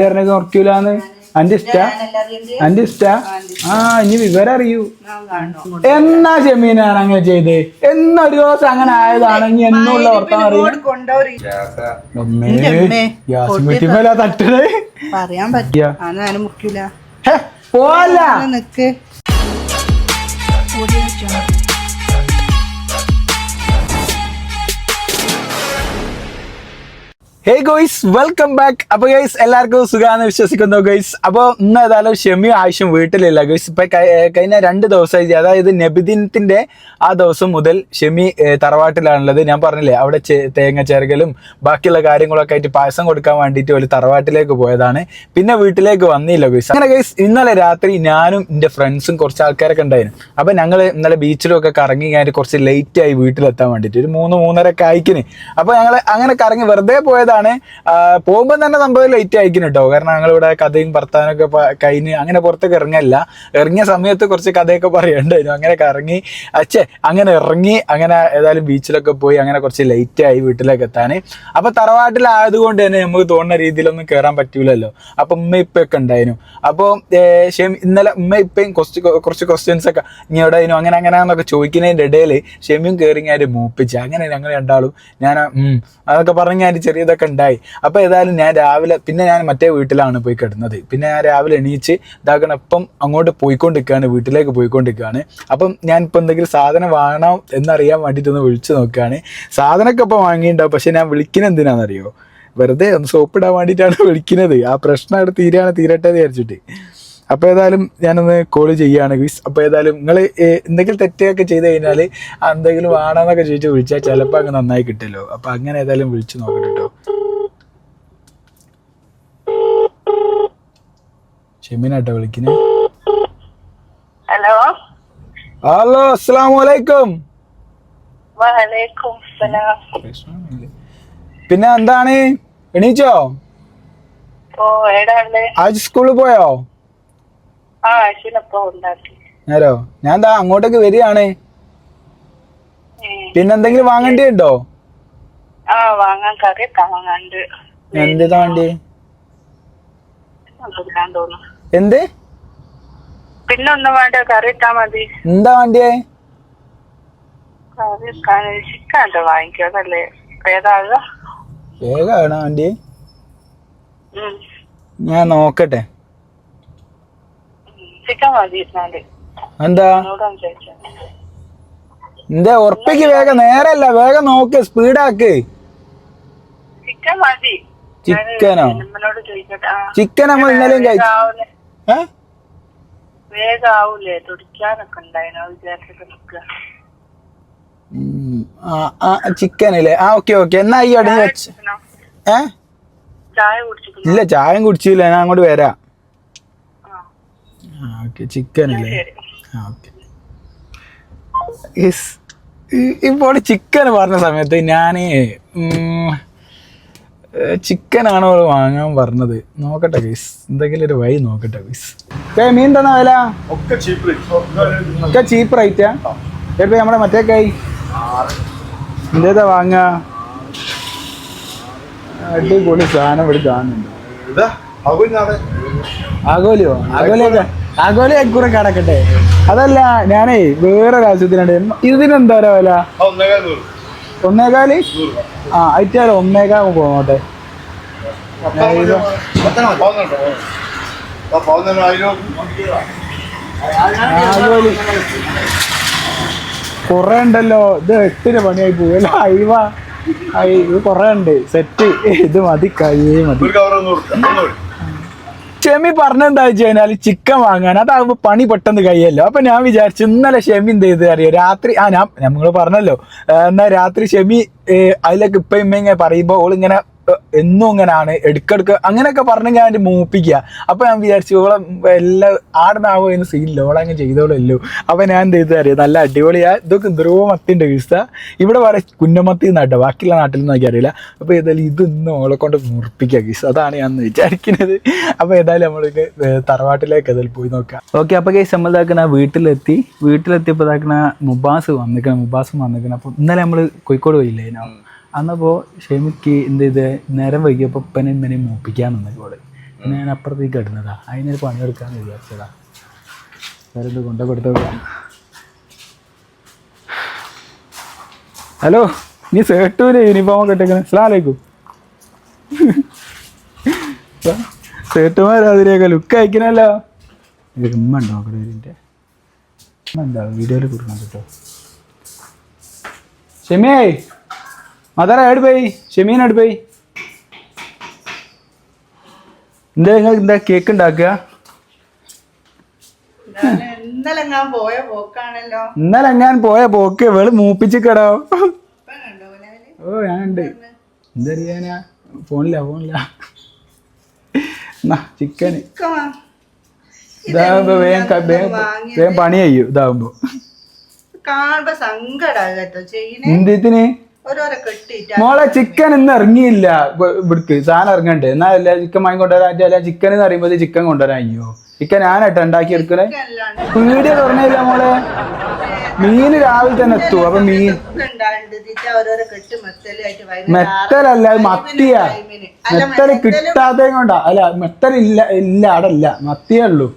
പറഞ്ഞത് ഉറക്കൂലെന്ന്. അന്റെ ഇഷ്ട? അന്റെ ഇഷ്ട? ആ ഇനി വിവരം അറിയൂ എന്നാ ജമീനാണ് അങ്ങനെ ചെയ്ത്? എന്നൊരു ദിവസം അങ്ങനെ ആയതാണെങ്കിൽ എന്നുള്ള വർത്താനം അറിയാം തട്ടണേ. പറയാൻ പറ്റില്ല നിക്ക്. ഹേ ഗോയ്സ് വെൽക്കം ബാക്ക് അപ്പൊ ഗൈസ് എല്ലാവർക്കും സുഖാന്ന് വിശ്വസിക്കുന്നു ഗൈസ് അപ്പൊ ഇന്ന് ഏതായാലും ഷെമി ആവശ്യം വീട്ടിലില്ല ഗൈസ് ഇപ്പൊ കഴിഞ്ഞ രണ്ട് ദിവസമായി അതായത് നബിദിനത്തിന്റെ ആ ദിവസം മുതൽ ഷെമി തറവാട്ടിലാണുള്ളത്. ഞാൻ പറഞ്ഞില്ലേ അവിടെ തേങ്ങ ചേർക്കലും ബാക്കിയുള്ള കാര്യങ്ങളൊക്കെ ആയിട്ട് പായസം കൊടുക്കാൻ വേണ്ടിയിട്ട് ഒരു തറവാട്ടിലേക്ക് പോയതാണ്. പിന്നെ വീട്ടിലേക്ക് വന്നില്ല ഗൈസ് അങ്ങനെ ഗൈസ് ഇന്നലെ രാത്രി ഞാനും എന്റെ ഫ്രണ്ട്സും കുറച്ച് ആൾക്കാരൊക്കെ ഉണ്ടായിരുന്നു. അപ്പൊ ഞങ്ങൾ ഇന്നലെ ബീച്ചിലൊക്കെ കറങ്ങി കഴിഞ്ഞാൽ കുറച്ച് ലേറ്റ് ആയി വീട്ടിലെത്താൻ വേണ്ടിയിട്ട്. ഒരു മൂന്ന് മൂന്നര ഒക്കെ അയക്കിന് അപ്പൊ ഞങ്ങൾ അങ്ങനെ കറങ്ങി വെറുതെ പോയതാണ്. പോകുമ്പോൾ തന്നെ സംഭവം ലേറ്റ് ആയിരിക്കും കേട്ടോ. കാരണം ഞങ്ങളിവിടെ കഥയും ഭർത്താനൊക്കെ കഴിഞ്ഞ് അങ്ങനെ പുറത്തേക്ക് ഇറങ്ങല്ല. ഇറങ്ങിയ സമയത്ത് കുറച്ച് കഥയൊക്കെ പറയണ്ടായിരുന്നു അങ്ങനെ ഇറങ്ങി അച്ഛേ അങ്ങനെ ഇറങ്ങി അങ്ങനെ ഏതായാലും ബീച്ചിലൊക്കെ പോയി അങ്ങനെ കുറച്ച് ലേറ്റ് ആയി വീട്ടിലേക്ക് എത്താൻ അപ്പൊ തറവാട്ടിലായതുകൊണ്ട് തന്നെ നമുക്ക് തോന്നുന്ന രീതിയിലൊന്നും കയറാൻ പറ്റൂലല്ലോ. അപ്പൊ ഉമ്മ ഇപ്പൊക്കെ ഉണ്ടായിരുന്നു. അപ്പോൾ ഇന്നലെ ഉമ്മ ഇപ്പയും കുറച്ച് കുറച്ച് ക്വസ്റ്റ്യൻസ് ഒക്കെ ഇനി എവിടെ ആയിരുന്നു? അങ്ങനെ അങ്ങനെ എന്നൊക്കെ ചോദിക്കുന്നതിന്റെ ഇടയിൽ ഷെമിയും കയറി ഞാൻ മൂപ്പിച്ച് അങ്ങനെ ഞങ്ങൾ രണ്ടാളും ഞാൻ അതൊക്കെ പറഞ്ഞ് ഞാൻ ചെറിയതൊക്കെ ഉണ്ടായി. അപ്പോൾ ഏതായാലും ഞാൻ രാവിലെ പിന്നെ ഞാൻ മറ്റേ വീട്ടിലാണ് പോയി കിടന്നത്. പിന്നെ ഞാൻ രാവിലെ എണീച്ച് ഇതാക്കണം ഇപ്പം അങ്ങോട്ട് പോയിക്കൊണ്ടിരിക്കുകയാണ് വീട്ടിലേക്ക് പോയിക്കൊണ്ടിരിക്കുകയാണ്. അപ്പം ഞാൻ ഇപ്പം എന്തെങ്കിലും സാധനം വാങ്ങണം എന്നറിയാൻ വേണ്ടിയിട്ടൊന്ന് വിളിച്ചു നോക്കുകയാണ്. സാധനമൊക്കെ ഇപ്പം വാങ്ങിയിട്ടുണ്ടാവും പക്ഷേ ഞാൻ വിളിക്കുന്നത് എന്തിനാണെന്നറിയോ? വെറുതെ ഒന്ന് സോപ്പ് ഇടാൻ വേണ്ടിയിട്ടാണ് വിളിക്കുന്നത്. ആ പ്രശ്നം അവിടെ തീരാണ് തീരട്ടെ വിചാരിച്ചിട്ട്. അപ്പോൾ ഏതായാലും ഞാനൊന്ന് കോൾ ചെയ്യുകയാണ് ഗീസ് അപ്പോൾ ഏതായാലും നിങ്ങൾ എന്തെങ്കിലും തെറ്റൊക്കെ ചെയ്ത് കഴിഞ്ഞാൽ എന്തെങ്കിലും ആണെന്നൊക്കെ ചോദിച്ച് വിളിച്ചാൽ ചിലപ്പോൾ അങ്ങ് നന്നായി കിട്ടുമല്ലോ. അപ്പോൾ അങ്ങനെ ഏതായാലും വിളിച്ചു നോക്കട്ടെ കേട്ടോ ഷെമിനാട്ടോ വിളിക്കുന്നത് ഹലോ? ഹലോ അസ്സാം വലൈക്കും പിന്നെ എന്താണ്? എണീച്ചോ? ആജ് സ്കൂളിൽ പോയോ? നേരോ? ഞാൻ എന്താ അങ്ങോട്ടേക്ക് വരികയാണ്? പിന്നെന്തെങ്കിലും വാങ്ങാണ്ട് എന്ത് വേണ്ടി എന്ത്? പിന്നെ ഒന്നും വേണ്ട കറി ഇട്ടാ മതി. എന്താ വേണ്ടിയേ? കറി ഇട്ടാൻ ചിക്കൻ വണ്ടി ഞാൻ നോക്കട്ടെ. മതി എന്താ? എന്താ ഉറപ്പിക്ക് വേഗം നേരല്ല വേഗം നോക്ക് സ്പീഡാക്ക്. ചിക്കൻ മതി. ചിക്കനോ? ചിക്കൻ നമ്മൾ ഇന്നലെയും ചിക്കനല്ലേ? ആ ഓക്കെ ഓക്കെ. എന്നാ ഈ ഏ? ഇല്ല ചായം കുടിച്ചില്ല. ഞാൻ അങ്ങോട്ട് വരാം. ഓക്കെ. ചിക്കൻ അല്ലേ? ശരി ആ ഓക്കെ. ഇപ്പോൾ ചിക്കൻ പറഞ്ഞ സമയത്ത് ഞാൻ ചിക്കനാണോ വാങ്ങാൻ പറഞ്ഞത്? നോക്കട്ടെ ഗൈസ് എന്തെങ്കിലും ഒരു വഴി നോക്കട്ടെ ഗൈസ് ഏ മീൻ തന്ന വില? ഒക്കെ ചീപ്പ് ഒക്കെ ചീപ്പ് റേറ്റാ ഇപ്പൊ നമ്മുടെ മറ്റേ കൈ. എന്തേതാ വാങ്ങ? അടിപൊളി സാധനം ഇവിടെ കാണുന്നുണ്ട്. ആഗോലിയോ? ആഗോലിയൊക്കെ? ആഗോലി കുറെ കടക്കട്ടെ. അതല്ല ഞാനേ വേറെ ആവശ്യത്തിനുണ്ട് ഇതിനെന്താ വില? ഒന്നേകാൽ? ആ അയറ്റാൽ ഒന്നേകാ ആഗോലി കൊറേ ഉണ്ടല്ലോ. ഇത് എട്ടിന് പണിയായി പോവല്ലോ അയവ. ഇത് കൊറേ ഉണ്ട്. സെറ്റ്. ഇത് മതി കഴിയേ മതി. ഷെമി പറഞ്ഞെന്താ വെച്ച് കഴിഞ്ഞാൽ ചിക്കൻ വാങ്ങാൻ. അതാകുമ്പോ പണി പെട്ടെന്ന് കഴിയല്ലോ. അപ്പൊ ഞാൻ വിചാരിച്ചു ഇന്നലെ ഷെമി എന്ത് ചെയ്ത് അറിയോ? രാത്രി ആ ഞാൻ നമ്മൾ പറഞ്ഞല്ലോ. എന്നാ രാത്രി ഷെമി അതിലേക്ക് ഇപ്പൊ ഇമ്മ ഇങ്ങനെ പറയുമ്പോ ഓളിങ്ങനെ എന്നും ഇങ്ങനാണ് എടുക്കെടുക്ക അങ്ങനെയൊക്കെ പറഞ്ഞു ഞാൻ മൂപ്പിക്കുക അപ്പോൾ ഞാൻ വിചാരിച്ചു ഓളെ എല്ലാം ആടുന്നാവോ എന്ന് സീനില്ല ഓളങ്ങ് ചെയ്തോളല്ലോ. അപ്പോൾ ഞാൻ എന്ത് ചെയ്തു അറിയാം? നല്ല അടിപൊളിയാ ഇതൊക്കെ ധ്രുവ മത്തിന്റെ വിസ ഇവിടെ വരെ കുന്നമത്തി നാട്ടോ ബാക്കിയുള്ള നാട്ടിൽ നിന്ന് അറിയില്ല. അപ്പൊ ഏതായാലും ഇത് ഇന്ന് ഓളെ കൊണ്ട് മുറിപ്പിക്കുക ഗീസ് അതാണ് ഞാൻ വിചാരിക്കുന്നത് അപ്പൊ ഏതായാലും നമ്മൾക്ക് തറവാട്ടിലേക്ക് ഏതായാലും പോയി നോക്കാം. ഓക്കെ അപ്പോൾ കേസ് നമ്മൾ ഇതാക്കണ വീട്ടിലെത്തി. വീട്ടിലെത്തിയപ്പോൾ ഇതാക്കണ മുബാസ് വന്നിക്കണം മുബാസ് വന്നിക്കണം. അപ്പോൾ ഇന്നലെ നമ്മൾ കോഴിക്കോട് പോയില്ലേനോ അന്നപ്പോൾ ഷെമിക്ക് എന്ത് ചെയ്ത്? നേരം വൈകിയപ്പോൾ ഉപ്പനെ ഇന്നലെ മൂപ്പിക്കാൻ നിന്നോട് ഞാൻ അപ്പുറത്തേക്ക് കിടന്നതാ. അതിനൊരു പണിയെടുക്കാന്ന് വിചാരിച്ചതാ വേറെ എന്ത് കൊണ്ട കൊടുത്ത ഹലോ നീ സേട്ടൂര് യൂണിഫോം ഒക്കെ ഇട്ടേക്കണേ. സ്ലാലേക്കും സേട്ടുമാരാതിരിയൊക്കെ ലുക്ക് അയക്കണല്ലോ. ഉമ്മണ്ടോ ഉമ്മ ഉണ്ടോ നോക്കട്ടെ ഇതിന്റെ ഉമ്മ വീഡിയോയിൽ കൊടുക്കണം കേട്ടോ ഷെമിയേ. എവിടെ പോയി ഷെമീൻ എവിടെ പോയി. എന്താ നിങ്ങൾ എന്താ കേക്ക് ഉണ്ടാക്കുക? ഇന്നലെ ഞാൻ പോയ പോക്കാണല്ലോ. ഇന്നലെ ഞാൻ പോയ പോക്ക് വെൾ മൂപ്പിച്ചിക്കടോ? ഓ ഞാൻ ഉണ്ട് എന്തറിയാനാ ഫോണില്ല ഫോണില്ല ചിക്കൻ. ഇതാകുമ്പോ വേഗം വേഗം പണി ചെയ്യും ഇതാകുമ്പോ കാണുമ്പോ സങ്കടാ കേട്ടോ. എന്തിന് മോളെ ചിക്കൻ ഇന്ന് ഇറങ്ങിയില്ല. ഇവിടുക്ക്. സാധനം ഇറങ്ങണ്ടേ? എന്നാ അല്ല ചിക്കൻ വാങ്ങി കൊണ്ടുവരാൻ അല്ല ചിക്കൻ എന്ന് പറയുമ്പോൾ ചിക്കൻ കൊണ്ടുവരാൻ അയ്യോ. ചിക്കൻ ഞാനായിട്ട് ഉണ്ടാക്കി എടുക്കണേ? പീടിയ തുറന്നില്ല മോളെ. മീന് രാവിലെ തന്നെ എത്തും. അപ്പൊ മീൻ മെത്തലല്ല മത്തിയ. മെത്തൽ കിട്ടാത്തേ കൊണ്ടാ. അല്ല മെത്തലില്ല ഇല്ല ഇല്ല മത്തിയേ ഉള്ളൂ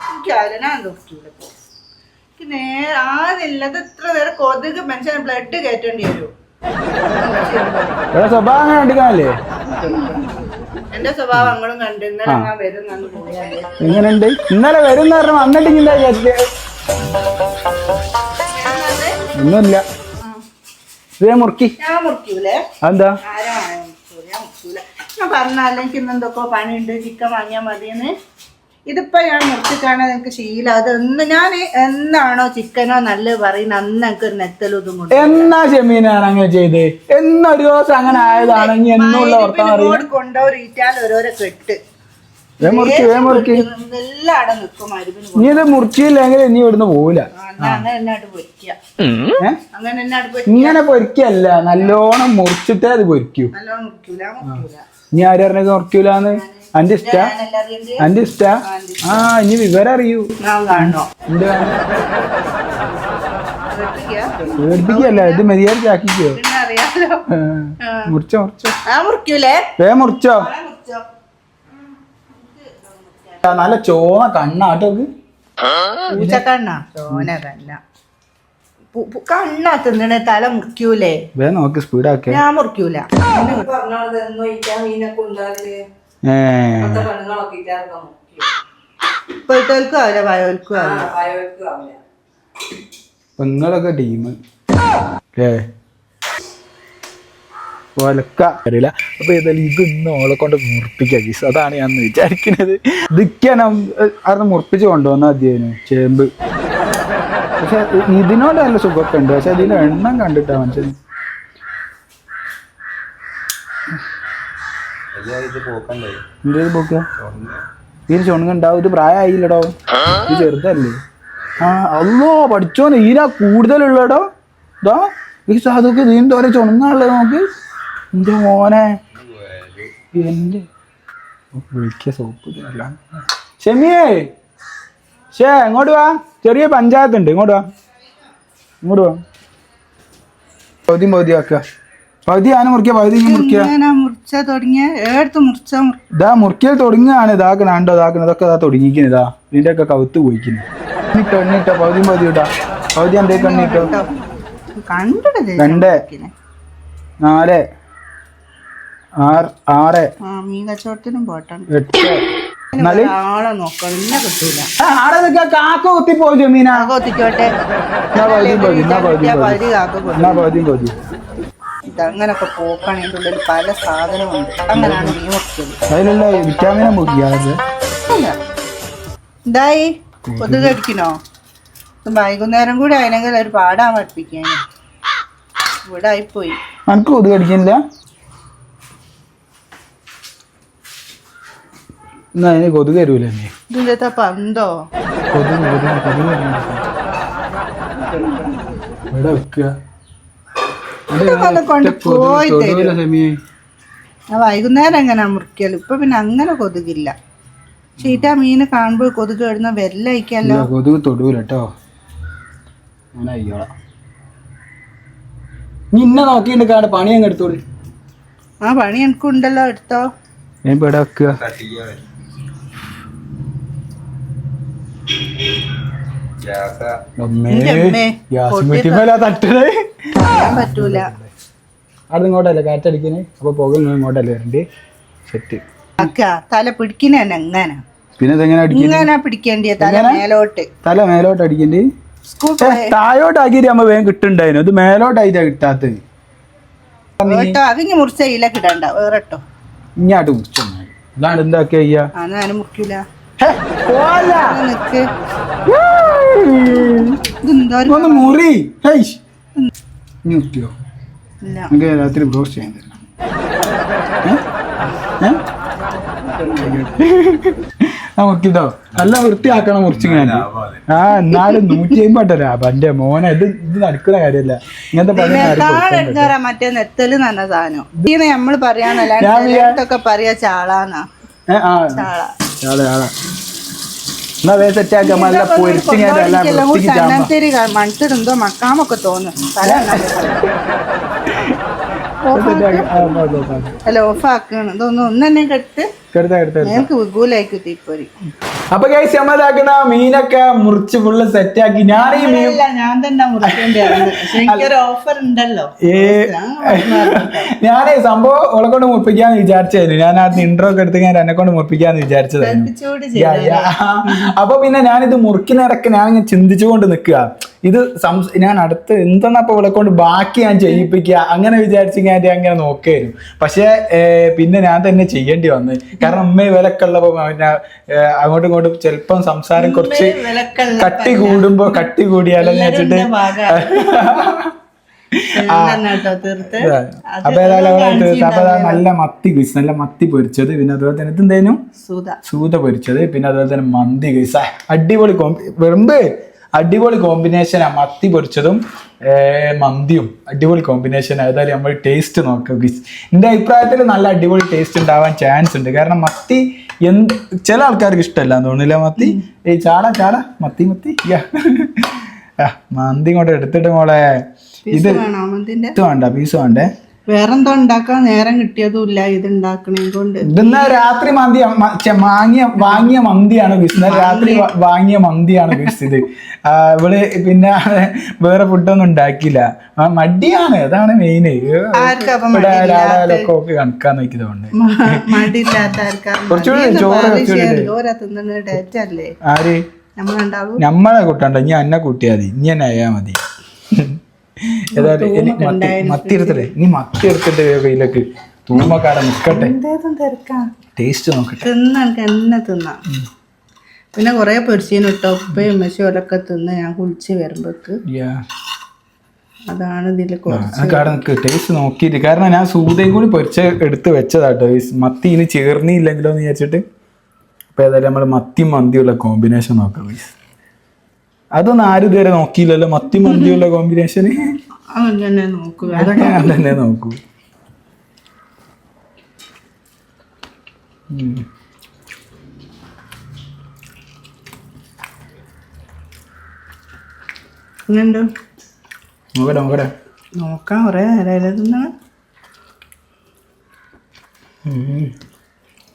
എനിക്ക് അലനാൻ തോന്നില്ല ഇപ്പൊ എനിക്ക് നേരെ ആരില്ലാതെ ഇത്ര നേരം കൊതുക് മനുഷ്യന് ബ്ലഡ് കയറ്റേണ്ടി വരും. സ്വഭാവം അങ്ങനെ കണ്ടിക്കാനല്ലേ എന്റെ സ്വഭാവം അങ്ങോട്ടും കണ്ട് ഇന്നലെ ഞാൻ വരും നന്ന് പോയാലേ എങ്ങനെയുണ്ട്? ഇന്നലെ വരും പറഞ്ഞു വന്നിട്ട് ഇങ്ങനെ വിചാരിച്ചേ? ഒന്നുമില്ല. ഇതേ മുറുക്കി. ഞാൻ മുറിക്കൂലേ? അതെന്താ? ആരാണ് മുറിക്കൂല ഞാൻ മുറിക്കൂല. ഞാൻ പറഞ്ഞാലേ എനിക്ക് ഇന്ന് എന്തൊക്കെ പണിയുണ്ട്. ചിക്കൻ വാങ്ങിയാൽ മതിയെന്ന്. ഇതിപ്പോ ഞാൻ മുറിച്ചിട്ടാണ് എനിക്ക് ശീലം. അത് എന്ന് ഞാൻ എന്നാണോ ചിക്കനോ നല്ല പറയുന്ന അന്ന് എനിക്ക് ഒരു നെത്തലും ഇതും കൊണ്ട് എന്നാ ചെമ്മീനാണ് അങ്ങനെ ചെയ്ത്? എന്നൊരു ദിവസം അങ്ങനെ ആയതാണെങ്കിൽ എന്നുള്ള ഓരോരോ കെട്ട്. നീ ഇത് മുറിച്ചില്ലെങ്കിൽ ഇനി ഇവിടുന്ന് പോവില്ല. ഇങ്ങനെ പൊരിക്കല്ല. നല്ലോണം മുറിച്ചിട്ടേ അത് പൊരിക്കൂ. ഇനി ആരും പറഞ്ഞത് മുറിക്കൂലെന്ന്? അന്റെ ഇഷ്ട അന്റെ ഇഷ്ട ആ ഇനി വിവരം അറിയൂ പേടിപ്പിക്കല്ല ഇത് മര്യാദ അറിയാലോ? മുറിച്ചോ മുറിച്ചോ. വേ മുറിച്ചോ. നല്ല ചോന്ന കണ്ണാട്ടോ ചോന കണ്ണ. പു- പു- കണ്ണാ തിന്നണേ തല മുറിക്കൂലേ? വേ നോക്ക് സ്പീഡാക്കെ ഞാൻ മുറിക്കൂല. ഏ. ഇപ്പോഴത്തേൽക്കും ആവില്ല വയോൽക്കും ആവില്ല നിങ്ങളൊക്കെ ടീം ഏ. ഒലക്ക അറിയില്ല. അപ്പൊ ഏതായാലും ഇത് ഇന്ന് ഓളെ കൊണ്ട് മുറിപ്പിക്കാം ഗീസ്. അതാണ് ഞാൻ വിചാരിക്കുന്നത് ഇതൊക്കെയാണ് അവിടെ മുറിപ്പിച്ച് കൊണ്ടുവന്ന മതിയേനു ചേമ്പ്. പക്ഷെ ഇതിനോട് നല്ല സുഖമൊക്കെ ഉണ്ട്. പക്ഷെ അതിന് എണ്ണം കണ്ടിട്ടാ മനുഷ്യൻ എന്തേലും പോക്ക? ഇതിന് ചുണങ്ങുണ്ടാവും ഇത് പ്രായമായില്ലടോ. ഇത് ചെറുതല്ലേ. ആ അല്ലോ പഠിച്ചോനെ ഈരാ കൂടുതലുള്ളടോ. ഇതാ ഈ സാധുക്ക് ഇതിന്റെ ഓരോ ചുണങ്ങാനുള്ളത് നോക്ക്. എന്റെ മോനെ. എന്റെ. വിളിക്ക സോപ്പ് ഷെമിയേ. ഷേ ഇങ്ങോട്ട് വാ. ചെറിയ പഞ്ചായത്ത് ഉണ്ട് ഇങ്ങോട്ട് വാ. ഇങ്ങോട്ട് വാ. പകുതി പകുതി ആക്കുക പകുതി ആന മുറിക്കുക പകുതി ഇങ്ങനെ മുറിക്കുക ഇങ്ങനെ മുറിച്ച തുടങ്ങിയ ഏടുത്ത് മുറിച്ച മുറി- ഇതാ മുറിക്കൽ തുടങ്ങുകയാണ് ഇതാക്കണ ആണ്ടോ ഇതാക്കണ ഇതൊക്കെ ഇതാ തുടങ്ങിക്കണ ഇതാ. ഇതിന്റെ ഒക്കെ കവുത്ത് പോയിക്കുന്നു എണ്ണിട്ടോ എണ്ണിട്ടോ പകുതി പകുതി ഇട്ടാ? പകുതി എന്തേക്ക് എണ്ണിട്ടോ കണ്ടേ രണ്ട് നാല് ആറ് ആറ് മീൻ കച്ചവടത്തിനും എട്ട്. എന്നാൽ? ആളെ നോക്കണം ഇന്നെ കിട്ടൂല. ആ, ആടെ നിൽക്കാ കാക്ക കുത്തി പോയി മീനാ. കുത്തിക്കോട്ടെ. പകുതി പകുതി പകുതി ഇതങ്ങനൊക്കെ പോക്കാണ് ഇതിന്റെ ഉള്ളിൽ പല സാധനമുണ്ട് അങ്ങനെയാണ് മീൻ മുറിച്ചത് എന്തായി? കൊതുക് കടിക്കണോ വൈകുന്നേരം കൂടി അതിനെങ്കിൽ ഒരു പാടാൻ പഠിപ്പിക്കാൻ ഇവിടെ ആയിപ്പോയി എനിക്ക് കൊതുക് എന്നാ അതിന് കൊതുക് തരൂല ഇതിന്റെ പന്തോ? കൊതുക് കൊതുക് കൊതുക് ഇവിടെ വെക്കുക. കൊണ്ട് പോയി തരും. വൈകുന്നേരം എങ്ങനെ മുറിക്കലും? ഇപ്പൊ പിന്നെ അങ്ങനെ കൊതുകില്ല. ചീറ്റ മീന് കാണുമ്പോൾ കൊതുക് ഇടുന്ന വെല്ലോ കൊതുക് തൊടൂല കേട്ടോ അങ്ങനെ അയ്യോളാം. നീ ഇന്നെ നോക്കിയിട്ട് കാട് പണി അങ്ങ് എടുത്തോളി. ആ പണി എനിക്കുണ്ടല്ലോ എടുത്തോ. ഞാൻ ഇവിടെ വെക്കുക? പറ്റൂല. അവിടെ ഇങ്ങോട്ടല്ലേ കാറ്റടിക്കണേ? അപ്പൊ പുക ഇങ്ങോട്ടല്ലേ വരണ്ട്? സെറ്റ്. അക്ക തല പിടിക്കുന്ന എങ്ങനെ പിന്നെ ഇതെങ്ങനെ പിടിക്കേണ്ടിയ തല? മേലോട്ട്. തല മേലോട്ട് അടിക്കണ്ടേ? സ്കൂൾ ആക്കിയിട്ട് നമ്മ വേഗം കിട്ടുണ്ടായിരുന്നു ഇത് മേലോട്ടായിട്ടാ കിട്ടാത്തത് കേട്ടോ അതിങ്ങ് മുറിച്ച ഇല കിടണ്ട വേറെട്ടോ ഇങ്ങോട്ട് മുറിച്ചു ഇതാണ് എന്താക്കിയ മുറിക്കൂല. ഒന്ന് മുറി. ഇനി നമുക്ക് രാത്രി ബ്രോസ്റ്റ് ചെയ്യാൻ തരണം നമുക്കിതോ നല്ല വൃത്തിയാക്കണം മുറിച്ചിങ്ങനെ. ആ എന്നാലും നൂറ്റി അമ്പട്ടോ ലാഭം എന്റെ മോനെ ഇത് ഇത് നടക്കുന്ന കാര്യമല്ല. ഇങ്ങനത്തെ മറ്റേ നെത്തൽ നല്ല സാധനം. നമ്മൾ പറയാന്നല്ല പറയാ ചാളാന്നാ ചാള. ചാള ആളെ എന്നാ വേ സെറ്റ് ആക്കാം നല്ല പൊരിച്ചിങ്ങനെ ചന്ദനത്തിരി മണത്തിടുന്തോ മക്കാമൊക്കെ തോന്നും അല്ല ഓഫാക്കണം. ഇതൊന്നും ഒന്ന് തന്നെ കെട്ട് അപ്പൊ ഗൈസ് നമ്മതാക്കണ മീനൊക്കെ മുറിച്ച് ഫുള്ള് സെറ്റ് ആക്കി. ഞാൻ ഈ മീൻ ഞാൻ തന്നെ ഓഫർ ഉണ്ടല്ലോ. ഞാൻ സംഭവം ഓളെ കൊണ്ട് മുറിപ്പിക്കാന്ന് വിചാരിച്ചായിരുന്നു ഞാൻ ആദ്യം ഇൻട്രോ ഒക്കെ എടുത്ത് ഞാൻ എന്നെ കൊണ്ട് മുറിപ്പിക്കാന്ന് വിചാരിച്ചതായിരുന്നു. അപ്പൊ പിന്നെ ഞാനിത് മുറിക്കുന്നിടക്ക് ഞാൻ ഇങ്ങനെ ചിന്തിച്ചുകൊണ്ട് നിൽക്കുക ഇത് സംസ് ഞാൻ അടുത്ത് എന്തെന്നപ്പോ ഇവിടെ കൊണ്ട് ബാക്കി ഞാൻ ചെയ്യിപ്പിക്കുക അങ്ങനെ വിചാരിച്ച് ഞാൻ അങ്ങനെ നോക്കായിരുന്നു പക്ഷേ പിന്നെ ഞാൻ തന്നെ ചെയ്യേണ്ടി വന്നു. കാരണം അമ്മയെ വിലക്കുള്ളപ്പോ പിന്നെ അങ്ങോട്ടും ഇങ്ങോട്ടും ചിലപ്പം സംസാരം കുറച്ച് കട്ടി കൂടുമ്പോ കട്ടി കൂടിയാലെന്ന് വെച്ചിട്ട്? കേട്ടോ തീർത്ത്. അപ്പൊ ഏതായാലും അവിടെ തീർത്ത്. അപ്പൊ അതാ നല്ല മത്തി ഗൈസ് നല്ല മത്തി പൊരിച്ചത്. പിന്നെ അതുപോലെ തന്നെ ഇതെന്തേനും? സൂത. പൊരിച്ചത്. പിന്നെ അതുപോലെ തന്നെ മന്തി ഗൈസ് അടിപൊളി കോമ്പി വെറുമ്പ്. അടിപൊളി കോമ്പിനേഷനാ മത്തി പൊരിച്ചതും മന്തിയും. അടിപൊളി കോമ്പിനേഷൻ ഏതായാലും നമ്മൾ ടേസ്റ്റ് നോക്കുക ഗൈസ് എന്റെ അഭിപ്രായത്തിൽ നല്ല അടിപൊളി ടേസ്റ്റ് ഉണ്ടാവാൻ ചാൻസ് ഉണ്ട്. കാരണം മത്തി എന്ത് ചില ആൾക്കാർക്ക് ഇഷ്ടമല്ല തോന്നുന്നില്ല മത്തി? ഏയ് ചാട ചാട. മത്തി മത്തി. മന്തി ഇങ്ങോട്ട് എടുത്തിട്ട് മോളെ. ഇത് വേണ്ട പീസ് വേണ്ടേ? വേറെന്തോ ഉണ്ടാക്കാൻ നേരം കിട്ടിയതും ഇല്ല ഇത് ഉണ്ടാക്കണേ കൊണ്ട്. ഇതെന്നാ രാത്രി മന്തി വാങ്ങിയ വാങ്ങിയ മന്തിയാണ് ബിസ് രാത്രി വാങ്ങിയ മന്തിയാണ് ബിസ് ഇത്. ഇവൾ പിന്നെ വേറെ ഫുഡൊന്നും ഉണ്ടാക്കിയില്ല. മടിയാണ് അതാണ് മെയിൻ ഒക്കെ കണക്കാൻ നോക്കിയതുകൊണ്ട് കുറച്ചുകൂടി ചോറ് കുറച്ചുകൂടി ആര്? നമ്മളെ കൂട്ടണ്ട? ഇനി എന്നെ കൂട്ടിയാൽ മതി. ഇനി എന്നെ അയാ മതി. ഏതായാലും ഇനി മത്തി മത്തി എടുത്തില്ലേ? ഇനി മത്തി എടുത്തിട്ട് കയ്യിലേക്ക് എന്തേതും തിരക്കാം. ടേസ്റ്റ് നോക്കട്ടെ. എന്നെ തിന്നാം. പിന്നെ കൊറേ പൊരിച്ചീന് ഇട്ടോ ഉപ്പയും മെസ്സിയോലൊക്കെ തിന്ന് ഞാൻ കുളിച്ച് വരുമ്പോക്ക്. അതാണ് ഇതിൽ കുറച്ച് ടേസ്റ്റ് നോക്കിയിട്ട്. കാരണം ഞാൻ സൂതയും കൂടി പൊരിച്ച എടുത്ത് വെച്ചതാട്ടോ. ഈ മത്തി ഇനി ചേർന്നില്ലെങ്കിലോ എന്ന് വിചാരിച്ചിട്ട്. അപ്പൊ ഏതായാലും നമ്മൾ മത്തി മന്തിയുള്ള കോമ്പിനേഷൻ നോക്കാം. അതൊന്നും ആരും ഇതുവരെ നോക്കിയില്ലല്ലോ. മത്തി മന്തിയുള്ള കോമ്പിനേഷൻ അതൊക്കെ ഞാൻ തന്നെ നോക്കൂ നോക്കട്ടെ നോക്കട്ടെ. നോക്കാൻ കുറേ തിന്നാണ്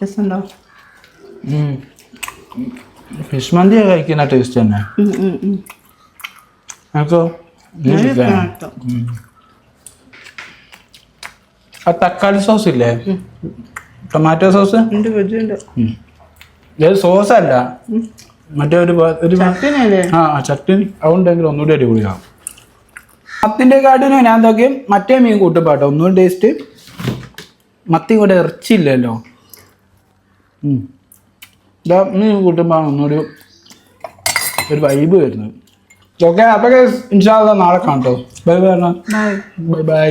രസമുണ്ടോ? ഫിഷ് മന്തി കഴിക്കുന്ന ടേസ്റ്റ് തന്നെ. എനിക്കോ. ആ തക്കാളി സോസ് ഇല്ലേ ടൊമാറ്റോ സോസ് ഇത് സോസ് അല്ല മറ്റേ ഒരു ഒരു ആ ചട്നി അതുണ്ടെങ്കിൽ ഒന്നുകൂടി അടിപൊളിയാവും മത്തിന്റെ കാട്ടിന് ഞാൻ നോക്കിയും മറ്റേ മീൻ കൂട്ടുപാട്ടോ. ഒന്നുകൂടി ടേസ്റ്റ് മത്തി കൂടെ ഇറച്ചില്ലല്ലോ. മീൻ കൂട്ടുമ്പോൾ ഒന്നുകൂടി ഒരു വൈബ് വരുന്നത്. ഓക്കെ അപ്പൊ ഇൻഷാല്ല നാളെ കാണട്ടോ ബൈ ബൈ. Bye bye.